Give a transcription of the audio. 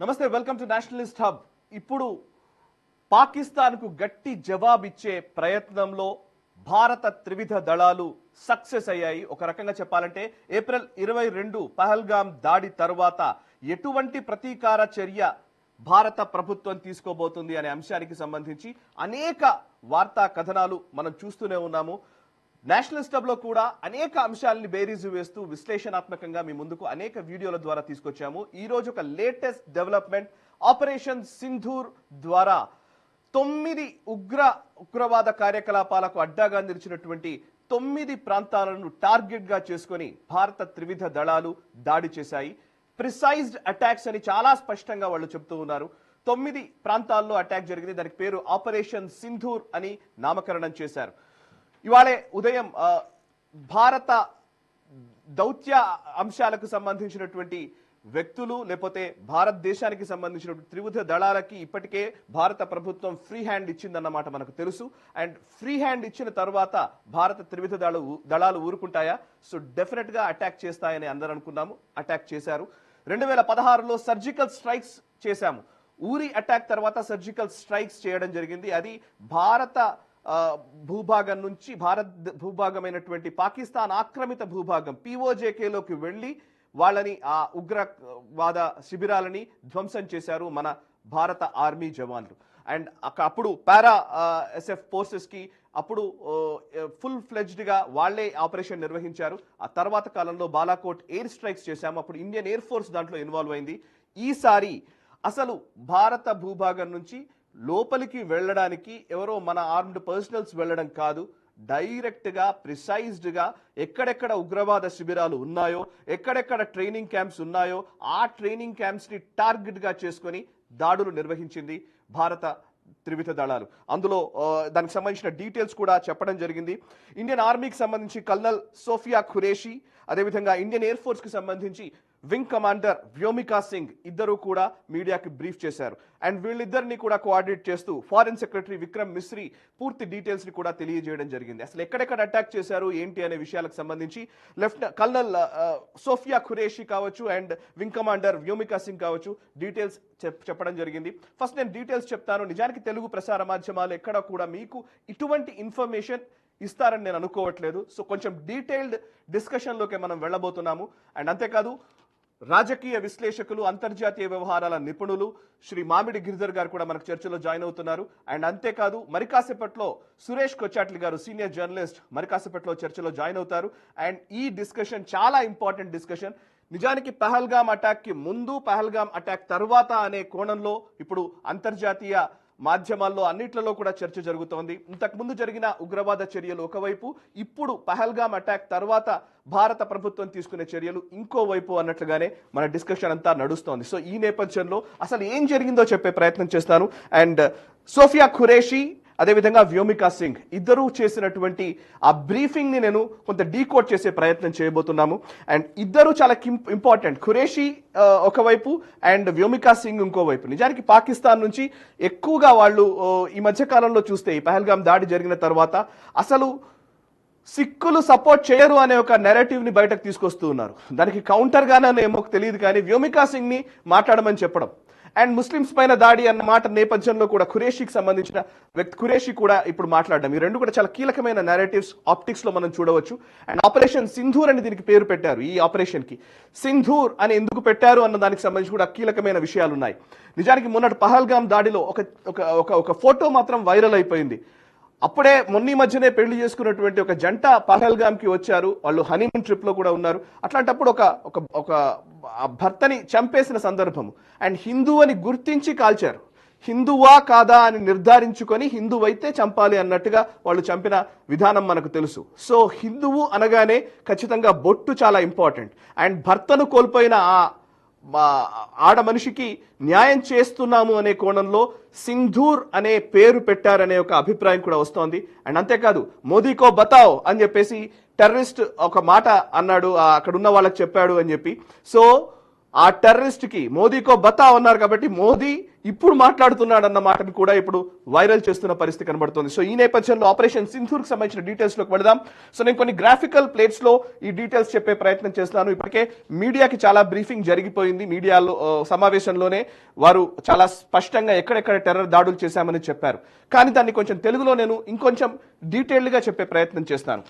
నమస్తే welcome to Nationalist hub ఇప్పుడు పాకిస్తాన్కు గట్టి జవాబిచ్చే ప్రయత్నంలో భారత త్రివిధ దళాలు సక్సెస్ అయ్యాయి. ఒక రకంగా చెప్పాలంటే ఏప్రిల్ ఇరవై రెండు పహల్గామ్ దాడి తర్వాత ఎటువంటి ప్రతీకార చర్య భారత ప్రభుత్వం తీసుకోబోతుంది అనే అంశానికి సంబంధించి అనేక వార్తా కథనాలు మనం చూస్తూనే ఉన్నాము. నేషనల్ స్టబ్లో కూడా అనేక అంశాలని బేరీజు వేస్తూ విశ్లేషణాత్మకంగా మీ ముందుకు అనేక వీడియోల ద్వారా తీసుకొచ్చాము. ఈ రోజు ఒక లేటెస్ట్ డెవలప్మెంట్ ఆపరేషన్ సింధూర్ ద్వారా తొమ్మిది ఉగ్ర ఉగ్రవాద కార్యకలాపాలకు అడ్డాగా నిలిచినటువంటి తొమ్మిది ప్రాంతాలను టార్గెట్గా చేసుకొని భారత త్రివిధ దళాలు దాడి చేశాయి. ప్రిసైజ్డ్ అటాక్స్ అని చాలా స్పష్టంగా వాళ్ళు చెప్తూ ఉన్నారు. తొమ్మిది ప్రాంతాల్లో అటాక్ జరిగింది. దానికి పేరు ఆపరేషన్ సింధూర్ అని నామకరణం చేశారు. ఇవాళే ఉదయం భారత దౌత్య అంశాలకు సంబంధించినటువంటి వ్యక్తులు లేకపోతే భారతదేశానికి సంబంధించిన త్రివిధ దళాలకి ఇప్పటికే భారత ప్రభుత్వం ఫ్రీ హ్యాండ్ ఇచ్చిందన్నమాట మనకు తెలుసు. అండ్ ఫ్రీ హ్యాండ్ ఇచ్చిన తర్వాత భారత త్రివిధ దళ దళాలు ఊరుకుంటాయా? సో డెఫినెట్గా అటాక్ చేస్తాయని అందరూ అనుకున్నాము. అటాక్ చేశారు. రెండు వేల పదహారులో సర్జికల్ స్ట్రైక్స్ చేశాము. ఊరి అటాక్ తర్వాత సర్జికల్ స్ట్రైక్స్ చేయడం జరిగింది. అది భారత భూభాగం నుంచి భారత్ భూభాగమైనటువంటి పాకిస్తాన్ ఆక్రమిత భూభాగం పిఓజేకేలోకి వెళ్ళి వాళ్ళని ఆ ఉగ్రవాద శిబిరాలని ధ్వంసం చేశారు మన భారత ఆర్మీ జవాన్లు. అండ్ అప్పుడు పారా ఎస్ఎఫ్ ఫోర్సెస్కి అప్పుడు ఫుల్ ఫ్లెజ్డ్గా వాళ్ళే ఆపరేషన్ నిర్వహించారు. ఆ తర్వాత కాలంలో బాలాకోట్ ఎయిర్ స్ట్రైక్స్ చేశాము. అప్పుడు ఇండియన్ ఎయిర్ ఫోర్స్ దాంట్లో ఇన్వాల్వ్ అయింది. ఈసారి అసలు భారత భూభాగం నుంచి లోపలికి వెళ్ళడానికి ఎవరో మన ఆర్మ్డ్ పర్సనల్స్ వెళ్ళడం కాదు డైరెక్ట్గా ప్రిసైజ్డ్గా ఎక్కడెక్కడ ఉగ్రవాద శిబిరాలు ఉన్నాయో ఎక్కడెక్కడ ట్రైనింగ్ క్యాంప్స్ ఉన్నాయో ఆ ట్రైనింగ్ క్యాంప్స్ని టార్గెట్గా చేసుకొని దాడులు నిర్వహించింది భారత త్రివిధ దళాలు. అందులో దానికి సంబంధించిన డీటెయిల్స్ కూడా చెప్పడం జరిగింది. ఇండియన్ ఆర్మీకి సంబంధించి కల్నల్ సోఫియా ఖురేషి అదేవిధంగా ఇండియన్ ఎయిర్ ఫోర్స్కి సంబంధించి వింగ్ కమాండర్ వ్యోమికా సింగ్ ఇద్దరు కూడా మీడియాకి బ్రీఫ్ చేశారు. అండ్ వీళ్ళిద్దరిని కూడా కోఆర్డినేట్ చేస్తూ ఫారెన్ సెక్రటరీ విక్రమ్ మిశ్రీ పూర్తి డీటెయిల్స్ని కూడా తెలియజేయడం జరిగింది. అసలు ఎక్కడెక్కడ అటాక్ చేశారు ఏంటి అనే విషయాలకు సంబంధించి లెఫ్ట్ కల్నల్ సోఫియా ఖురేషి కావచ్చు and wing commander Vyomika Singh కావచ్చు డీటెయిల్స్ చెప్ చెప్పడం జరిగింది. ఫస్ట్ నేను డీటెయిల్స్ చెప్తాను. నిజానికి తెలుగు ప్రసార మాధ్యమాలు ఎక్కడ కూడా మీకు ఇటువంటి ఇన్ఫర్మేషన్ ఇస్తారని నేను అనుకోవట్లేదు. సో కొంచెం డీటెయిల్డ్ డిస్కషన్లోకి మనం వెళ్ళబోతున్నాము. అండ్ అంతేకాదు రాజకీయ విశ్లేషకులు అంతర్జాతీయ వ్యవహారాల నిపుణులు శ్రీ మామిడి గిరిధర్ గారు కూడా మనకు చర్చలో జాయిన్ అవుతున్నారు. అండ్ అంతేకాదు మరికాసేపట్లో సురేష్ కొచ్చాట్లి గారు సీనియర్ జర్నలిస్ట్ మరికాసేపట్లో చర్చలో జాయిన్ అవుతారు. అండ్ ఈ డిస్కషన్ చాలా ఇంపార్టెంట్ డిస్కషన్. నిజానికి పహల్గామ్ అటాక్కి ముందు పహల్గామ్ అటాక్ తర్వాత అనే కోణంలో ఇప్పుడు అంతర్జాతీయ మాధ్యమాల్లో అన్నిట్లలో కూడా చర్చ జరుగుతోంది. ఇంతకు ముందు జరిగిన ఉగ్రవాద చర్యలు ఒకవైపు ఇప్పుడు పహల్గామ్ అటాక్ తర్వాత భారత ప్రభుత్వం తీసుకునే చర్యలు ఇంకోవైపు అన్నట్లుగానే మన డిస్కషన్ అంతా నడుస్తోంది. సో ఈ నేపథ్యంలో అసలు ఏం జరిగిందో చెప్పే ప్రయత్నం చేస్తాను. అండ్ సోఫియా ఖురేషి అదేవిధంగా వ్యోమికా సింగ్ ఇద్దరూ చేసినటువంటి ఆ బ్రీఫింగ్ని నేను కొంత డీకోడ్ చేసే ప్రయత్నం చేయబోతున్నాము. అండ్ ఇద్దరు చాలా ఇంపార్టెంట్ ఖురేషి ఒకవైపు అండ్ వ్యోమికా సింగ్ ఇంకోవైపు. నిజానికి పాకిస్తాన్ నుంచి ఎక్కువగా వాళ్ళు ఈ మధ్యకాలంలో చూస్తే ఈ పహల్గామ్ దాడి జరిగిన తర్వాత అసలు సిక్కులు సపోర్ట్ చేయరు అనే ఒక నెరేటివ్ని బయటకు తీసుకొస్తూ ఉన్నారు. దానికి కౌంటర్ గానే ఏమో తెలియదు కానీ వ్యోమికా సింగ్ని మాట్లాడమని చెప్పడం. అండ్ ముస్లిమ్స్ పైన దాడి అన్న మాట నేపథ్యంలో కూడా ఖురేషికి సంబంధించిన వ్యక్తి ఖురేషి కూడా ఇప్పుడు మాట్లాడడం. ఈ రెండు కూడా చాలా కీలకమైన నెరేటివ్స్ ఆప్టిక్స్లో మనం చూడవచ్చు. అండ్ ఆపరేషన్ సింధూర్ అని దీనికి పేరు పెట్టారు ఈ ఆపరేషన్కి. సింధూర్ అని ఎందుకు పెట్టారు అన్న దానికి సంబంధించి కూడా కీలకమైన విషయాలు ఉన్నాయి నిజానికి మొన్నటి పహల్గామ్ దాడిలో ఒక ఒక ఒక ఒక ఫోటో మాత్రం వైరల్ అయిపోయింది. అప్పుడే మొన్న మధ్యనే పెళ్ళి చేసుకున్నటువంటి ఒక జంట పహల్గామ్కి వచ్చారు. వాళ్ళు హనీమూన్ ట్రిప్లో కూడా ఉన్నారు. అట్లాంటప్పుడు ఒక ఒక ఒక భర్తని చంపేసిన సందర్భము. అండ్ హిందూ అని గుర్తించి కాల్చారు. హిందువా కాదా అని నిర్ధారించుకొని హిందువు అయితే చంపాలి అన్నట్టుగా వాళ్ళు చంపిన విధానం మనకు తెలుసు. సో హిందువు అనగానే ఖచ్చితంగా బొట్టు చాలా ఇంపార్టెంట్. అండ్ భర్తను కోల్పోయిన ఆ ఆడ మనిషికి న్యాయం చేస్తున్నాము అనే కోణంలో సింధూర్ అనే పేరు పెట్టారనే ఒక అభిప్రాయం కూడా వస్తోంది. అండ్ అంతేకాదు మోదీకో బతావ్ అని చెప్పేసి టెర్రరిస్ట్ ఒక మాట అన్నాడు అక్కడ ఉన్న వాళ్ళకి చెప్పాడు అని చెప్పి. సో ఆ టెర్రరిస్ట్కి మోదీకో బతావ్ అన్నారు కాబట్టి మోదీ ఇప్పుడు మాట్లాడుతున్నాడన్న మాటను కూడా ఇప్పుడు వైరల్ చేస్తున్న పరిస్థితి కనబడుతుంది. సో ఈ నేపథ్యంలో ఆపరేషన్ సింధూర్కి సంబంధించిన డీటెయిల్స్లోకి వెళదాం. సో నేను కొన్ని గ్రాఫికల్ ప్లేట్స్లో ఈ డీటెయిల్స్ చెప్పే ప్రయత్నం చేస్తున్నాను. ఇప్పటికే మీడియాకి చాలా బ్రీఫింగ్ జరిగిపోయింది. మీడియాలో సమావేశంలోనే వారు చాలా స్పష్టంగా ఎక్కడెక్కడ టెర్రర్ దాడులు చేశామని చెప్పారు. కానీ దాన్ని కొంచెం తెలుగులో నేను ఇంకొంచెం డీటెయిల్డ్గా చెప్పే ప్రయత్నం చేస్తాను.